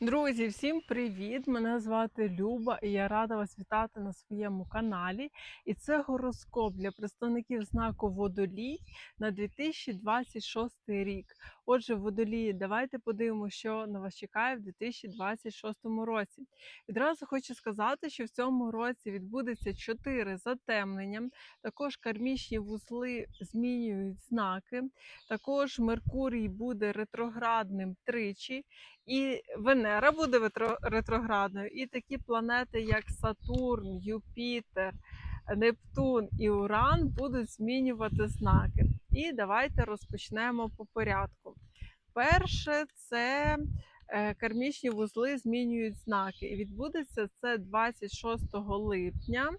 Друзі, всім привіт! Мене звати Люба і я рада вас вітати на своєму каналі. І це гороскоп для представників знаку Водолій на 2026 рік. Отже, водолії, давайте подивимося, що на вас чекає в 2026 році. Відразу хочу сказати, що в цьому році відбудеться 4 затемнення. Також кармічні вузли змінюють знаки. Також Меркурій буде ретроградним тричі. І Венера буде ретроградною, і такі планети, як Сатурн, Юпітер, Нептун і Уран будуть змінювати знаки. І давайте розпочнемо по порядку. Перше, це е, кармічні вузли змінюють знаки. І відбудеться це 26 липня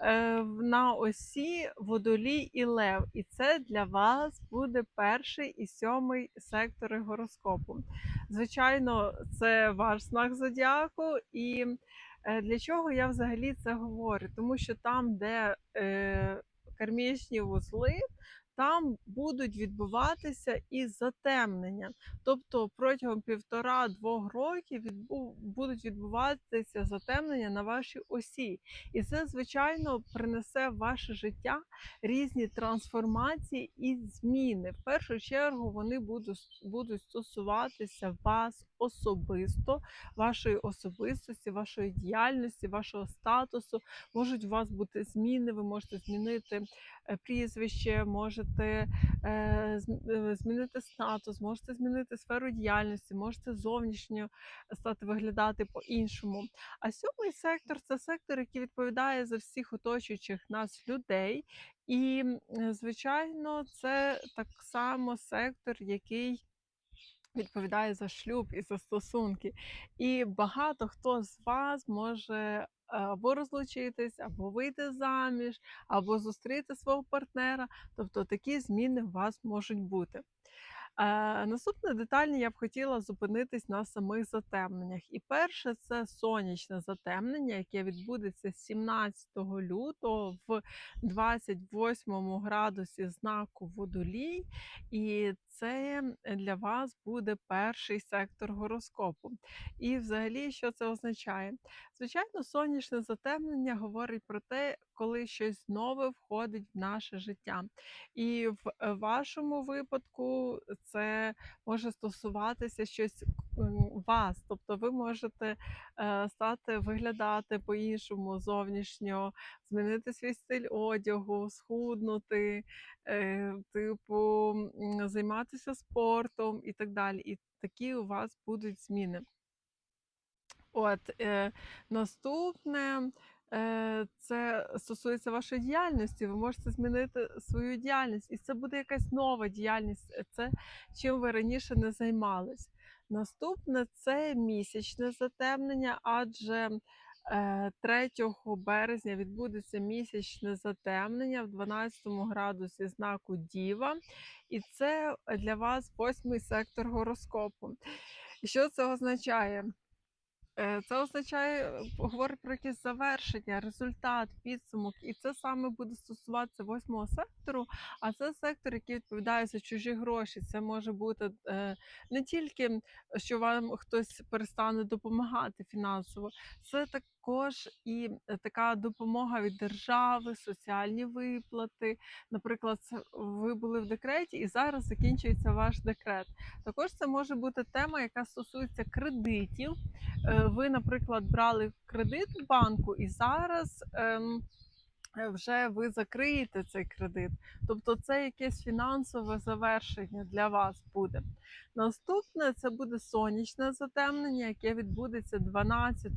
е, на осі Водолій і Лев. І це для вас буде перший і сьомий сектори гороскопу. Звичайно, це ваш знак зодіаку. І е, для чого я взагалі це говорю? Тому що там, де кармічні вузли, там будуть відбуватися і затемнення. Тобто протягом півтора-двох років будуть відбуватися затемнення на вашій осі. І це, звичайно, принесе в ваше життя різні трансформації і зміни. В першу чергу вони будуть, стосуватися вас особисто, вашої особистості, вашої діяльності, вашого статусу. Можуть у вас бути зміни, ви можете змінити е, прізвище, можете е, зм- е, змінити статус, можете змінити сферу діяльності, можете зовнішньо стати виглядати по-іншому. А сьомий сектор це сектор, який відповідає за всіх оточуючих нас людей. І, звичайно, це так само сектор, який відповідає за шлюб і за стосунки. І багато хто з вас може або розлучитись, або вийти заміж, або зустріти свого партнера. Тобто такі зміни у вас можуть бути. Е, наступне детальні я б хотіла зупинитись на самих затемненнях. І перше це сонячне затемнення, яке відбудеться 17 лютого в 28 градусі знаку водолій. І це для вас буде перший сектор гороскопу. І взагалі, що це означає? Звичайно, сонячне затемнення говорить про те, коли щось нове входить в наше життя. І в е, вашому випадку це може стосуватися щось вас. Тобто ви можете е, стати виглядати по-іншому зовнішньо, змінити свій стиль одягу, схуднути, е, типу, займатися спортом і так далі. І такі у вас будуть зміни. От е, наступне. Е, Це стосується вашої діяльності. Ви можете змінити свою діяльність, і це буде якась нова діяльність. е, Це чим ви раніше не займались. Наступне це місячне затемнення, адже е, 3 березня відбудеться місячне затемнення в 12 градусі знаку Діва, і це для вас восьмий сектор гороскопу. Що це означає? Е, Це означає, е, говорить про якесь завершення, результат, підсумок. І це саме буде стосуватися восьмого сектору. А це сектор, який відповідає за чужі гроші. Це може бути е, не тільки що вам хтось перестане допомагати фінансово, це також і е, така допомога від держави, соціальні виплати. Наприклад, ви були в декреті і зараз закінчується ваш декрет. Також це може бути тема, яка стосується кредитів. Е, ви, наприклад, брали кредит в банку, і зараз ем, вже ви закриєте цей кредит. Тобто це якесь фінансове завершення для вас буде. Наступне це буде сонячне затемнення, яке відбудеться 12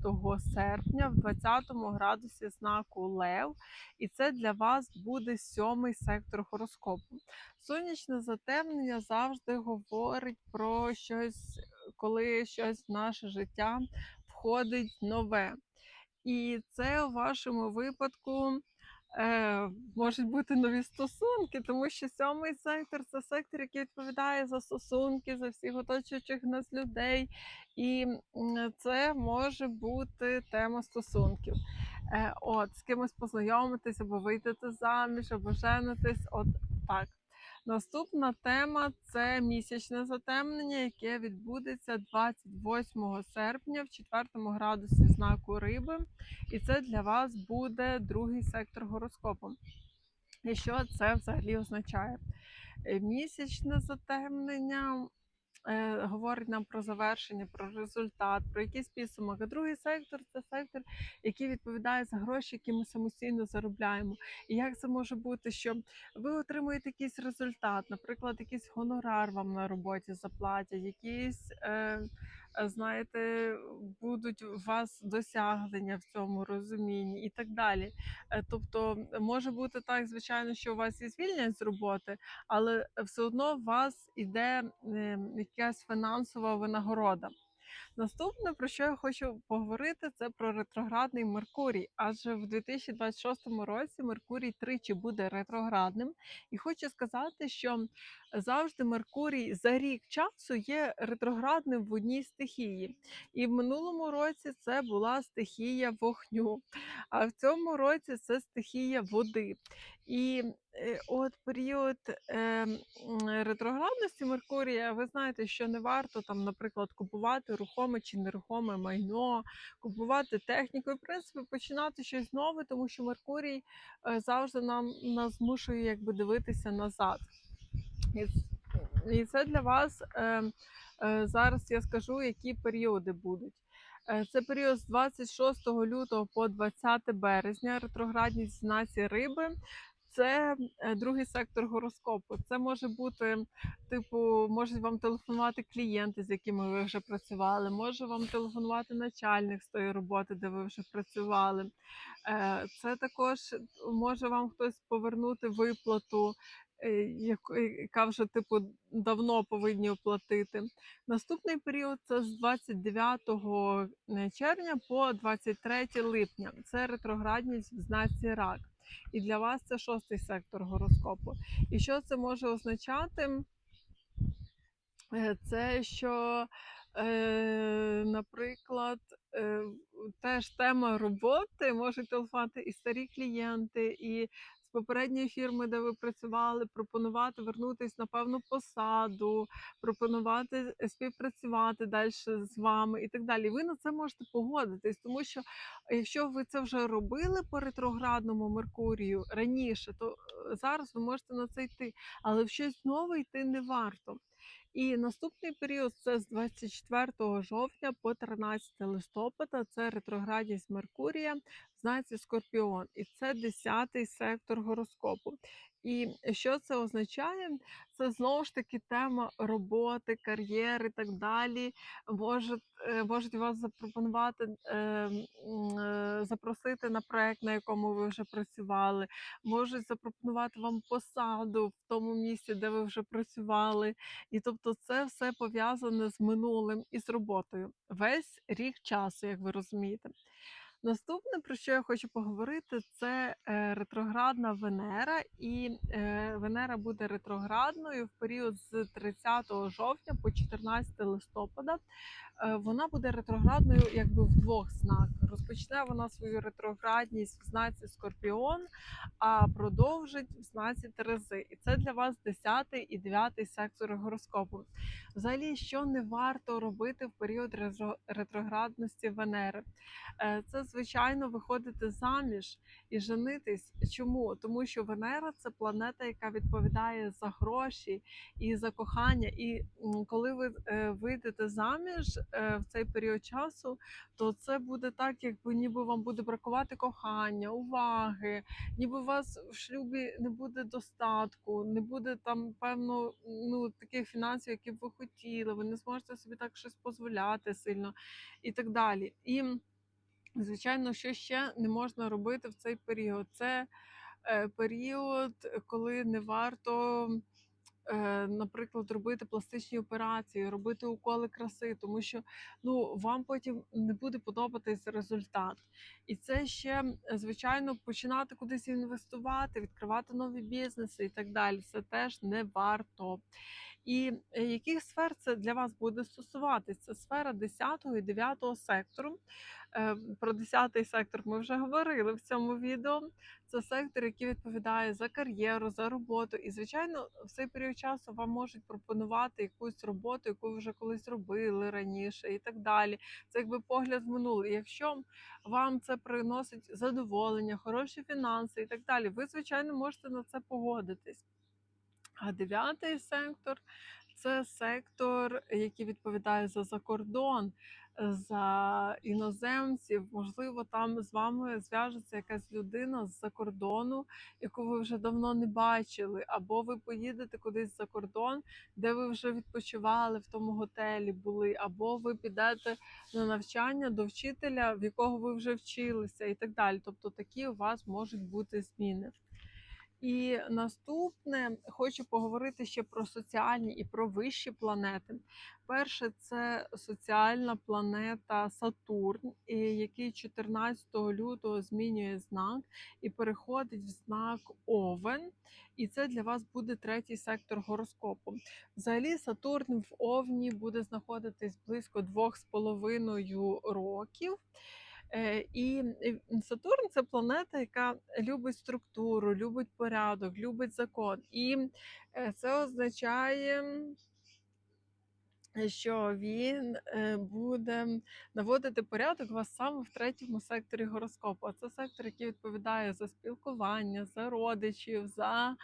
серпня в 20 градусі знаку Лев. І це для вас буде сьомий сектор гороскопу. Сонячне затемнення завжди говорить про щось, коли щось в наше життя входить нове. І це у вашому випадку е, можуть бути нові стосунки, тому що сьомий сектор це сектор, який відповідає за стосунки, за всіх оточуючих нас людей. І це може бути тема стосунків. Е, от, з кимось познайомитись, або вийти заміж, або женитись. От так. Наступна тема це місячне затемнення, яке відбудеться 28 серпня в 4 градусі знаку риби. І це для вас буде другий сектор гороскопу. І що це взагалі означає? Е, Місячне затемнення говорить нам про завершення, про результат, про якийсь підсумок. А другий сектор це сектор, який відповідає за гроші, які ми самостійно заробляємо. І як це може бути, що ви отримуєте якийсь результат, наприклад, якийсь гонорар вам на роботі заплатять, якісь. Е, е, Знаєте, будуть у вас досягнення в цьому розумінні і так далі. Е, Тобто може бути так, звичайно, що у вас і звільнять з роботи, але все одно у вас іде е, якась фінансова винагорода. Наступне, про що я хочу поговорити, це про ретроградний Меркурій. Адже в 2026 році Меркурій тричі буде ретроградним. І хочу сказати, що завжди Меркурій за рік часу є ретроградним в одній стихії. І в минулому році це була стихія вогню, а в цьому році це стихія води. І е, от період е, ретроградності Меркурія, ви знаєте, що не варто там, наприклад, купувати рухоме чи нерухоме майно, купувати техніку і в принципі починати щось нове, тому що Меркурій е, завжди нам нас змушує якби дивитися назад. І, це для вас е, е, зараз я скажу, які періоди будуть. Це період з 26 лютого по 20 березня, ретроградність в знаці риби. Це е, другий сектор гороскопу. Це може бути, типу, можуть вам телефонувати клієнти, з якими ви вже працювали, може вам телефонувати начальник з тої роботи, де ви вже працювали. Е, Це також може вам хтось повернути виплату, е, яка вже типу давно повинні оплатити. Наступний період це з 29 червня по 23 липня. Це ретроградність в знаці рак. І для вас це шостий сектор гороскопу. І що це може означати? Е, Це що, е, наприклад, е, теж тема роботи можуть телефонувати і старі клієнти, і попередньої фірми, де ви працювали, пропонувати вернутись на певну посаду, пропонувати е, співпрацювати далі з вами і так далі. Ви на це можете погодитись, тому що якщо ви це вже робили по ретроградному Меркурію раніше, то е, зараз ви можете на це йти, але в щось нове йти не варто. І наступний період це з 24 жовтня по 13 листопада. Це ретроградність Меркурія в знаці Скорпіон, і це 10-й сектор гороскопу. І що це означає? Це знову ж таки тема роботи, кар'єри і так далі. Можуть, е, можуть вас запропонувати е, е, запросити на проект, на якому ви вже працювали, можуть запропонувати вам посаду в тому місці, де ви вже працювали. І тобто це все пов'язане з минулим і з роботою. Весь рік часу, як ви розумієте. Наступне, про що я хочу поговорити, це е, ретроградна Венера, і е, Венера буде ретроградною в період з 30 жовтня по 14 листопада. Е, вона буде ретроградною якби в двох знаках. Розпочне вона свою ретроградність в знаці Скорпіон, а продовжить в знаці Терези. І це для вас 10 і 9 сектори гороскопу. Взагалі, що не варто робити в період ретроградності Венери? Це, звичайно, виходити заміж і женитись. Чому? Тому що Венера це планета, яка відповідає за гроші і за кохання. І коли ви е, вийдете заміж е, в цей період часу, то це буде так, якби ніби вам буде бракувати кохання, уваги, ніби у вас в шлюбі не буде достатку, не буде там певно ну таких фінансів, які б ви хотіли. Ви не зможете собі так щось дозволяти сильно і так далі. І Звичайно, що ще не можна робити в цей період. Це е, період, коли не варто, е, наприклад, робити пластичні операції, робити уколи краси, тому що ну, вам потім не буде подобатись результат. І це ще, звичайно, починати кудись інвестувати, відкривати нові бізнеси і так далі. Це теж не варто. І е, яких сфер це для вас буде стосуватися? Це сфера 10 і 9 сектору. Е, Про 10 сектор ми вже говорили в цьому відео. Це сектор, який відповідає за кар'єру, за роботу. І, звичайно, в цей період часу вам можуть пропонувати якусь роботу, яку ви вже колись робили раніше, і так далі. Це якби погляд в минуле. Якщо вам це приносить задоволення, хороші фінанси і так далі, ви, звичайно, можете на це погодитись. А дев'ятий сектор це сектор, який відповідає за закордон, за іноземців. Можливо, там з вами зв'яжеться якась людина з-за кордону, яку ви вже давно не бачили, або ви поїдете кудись за кордон, де ви вже відпочивали в тому готелі були, або ви підете на навчання до вчителя, в якого ви вже вчилися, і так далі. Тобто такі у вас можуть бути зміни. І наступне хочу поговорити ще про соціальні і про вищі планети. Перше, це соціальна планета Сатурн, який 14 лютого змінює знак і переходить в знак Овен. І це для вас буде третій сектор гороскопу. Взагалі, Сатурн в Овні буде знаходитись близько 2,5 років. Е, І е, Сатурн це планета, яка любить структуру, любить порядок, любить закон. І е, це означає, що він е, буде наводити порядок у вас саме в третьому секторі гороскопу. А це сектор, який відповідає за спілкування, за родичів, за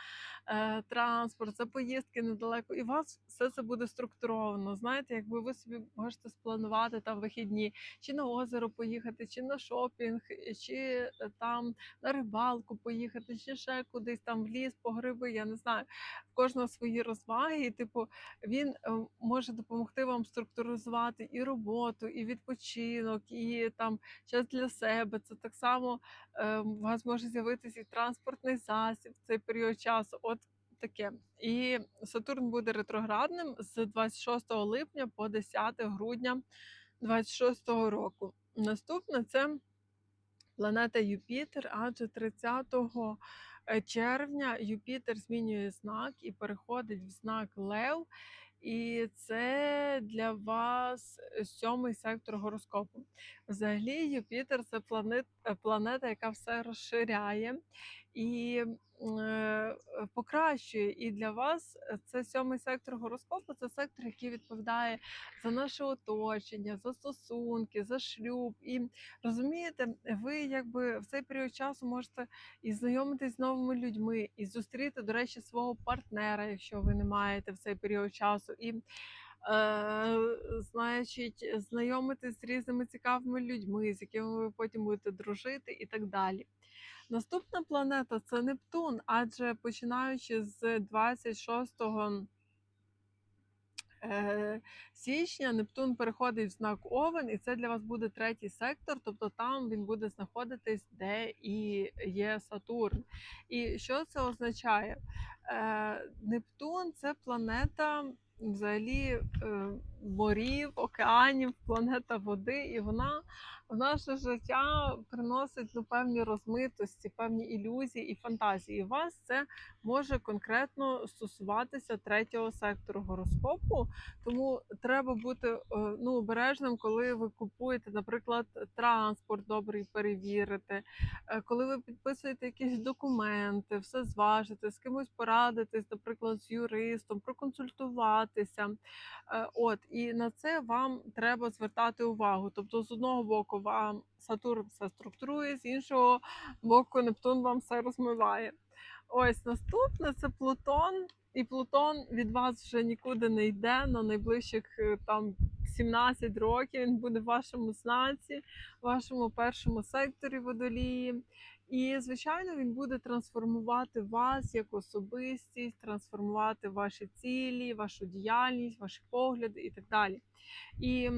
е, транспорт, за поїздки недалеко. І у вас все це буде структуровано. Знаєте, якби ви собі можете спланувати там вихідні, чи на озеро поїхати, чи на шопінг, чи е, там на рибалку поїхати, чи ще кудись там в ліс, по гриби, я не знаю. В кожного свої розваги, типу він е, може допомогти вам структуризувати і роботу, і відпочинок, і там час для себе. Це так само е, у вас може з'явитися і транспортний засіб в цей період часу. От таке. І Сатурн буде ретроградним з 26 липня по 10 грудня 26 року. Наступне це планета Юпітер, адже 30 е, червня Юпітер змінює знак і переходить в знак Лев. І це для вас сьомий сектор гороскопу. Взагалі, Юпітер це е, планета, яка все розширяє і е, покращує. І для вас це сьомий сектор гороскопу це сектор, який відповідає за наше оточення, за стосунки, за шлюб. І розумієте, ви якби в цей період часу можете і знайомитись з новими людьми, і зустріти, до речі, свого партнера, якщо ви не маєте в цей період часу. І значить, знайомитись з різними цікавими людьми, з якими ви потім будете дружити, і так далі. Наступна планета це Нептун, адже починаючи з 26 е, січня Нептун переходить в знак Овен, і це для вас буде третій сектор, тобто там він буде знаходитись, де і є Сатурн. І що це означає? Е, Нептун це планета взагалі е, морів, океанів, планета води, і вона в наше життя приносить ну, певні розмитості, певні ілюзії і фантазії. І вас це може конкретно стосуватися третього сектору гороскопу, тому треба бути е, ну, обережним, коли ви купуєте, наприклад, транспорт добрий перевірити, е, коли ви підписуєте якісь документи, все зважити, з кимось порадитись, наприклад, з юристом, проконсультуватися. Е, От і на це вам треба звертати увагу. Тобто, з одного боку, вам Сатурн все структурує, з іншого боку, Нептун вам все розмиває. Ось наступне це Плутон. І Плутон від вас вже нікуди не йде на найближчих е, там 17 років. Він буде в вашому знаці, в вашому першому секторі водолії. І, звичайно, він буде трансформувати вас як особистість, трансформувати ваші цілі, вашу діяльність, ваші погляди і так далі. І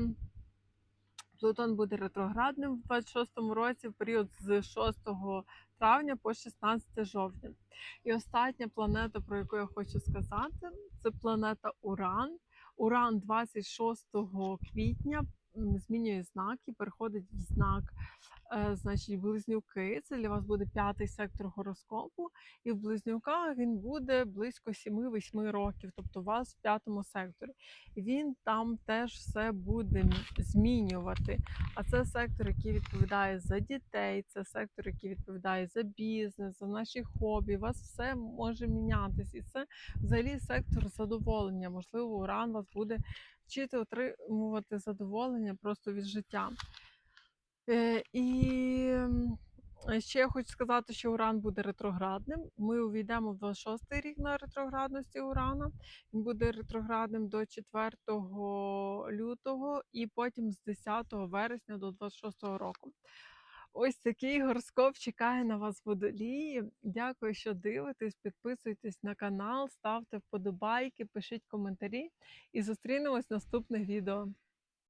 Плутон буде ретроградним в 26-му році, в період з 6 травня по 16 жовтня. І остання планета, про яку я хочу сказати, це планета Уран. Уран 26 квітня змінює знак і переходить в знак, е, значить, близнюки. Це для вас буде п'ятий сектор гороскопу. І в близнюках він буде близько 7-8 років, тобто у вас в п'ятому секторі. Він там теж все буде змінювати. А це сектор, який відповідає за дітей, це сектор, який відповідає за бізнес, за наші хобі. У вас все може мінятись. І це взагалі сектор задоволення. Можливо, уран вас буде вчити отримувати задоволення просто від життя. Е, і ще я хочу сказати, що Уран буде ретроградним. Ми увійдемо в 26-й рік на ретроградності Урана. Він буде ретроградним до 4 лютого і потім з 10 вересня до 26 року. Ось такий гороскоп чекає на вас водолії. Дякую, що дивитесь. Підписуйтесь на канал, ставте вподобайки, пишіть коментарі і зустрінемось в наступних відео.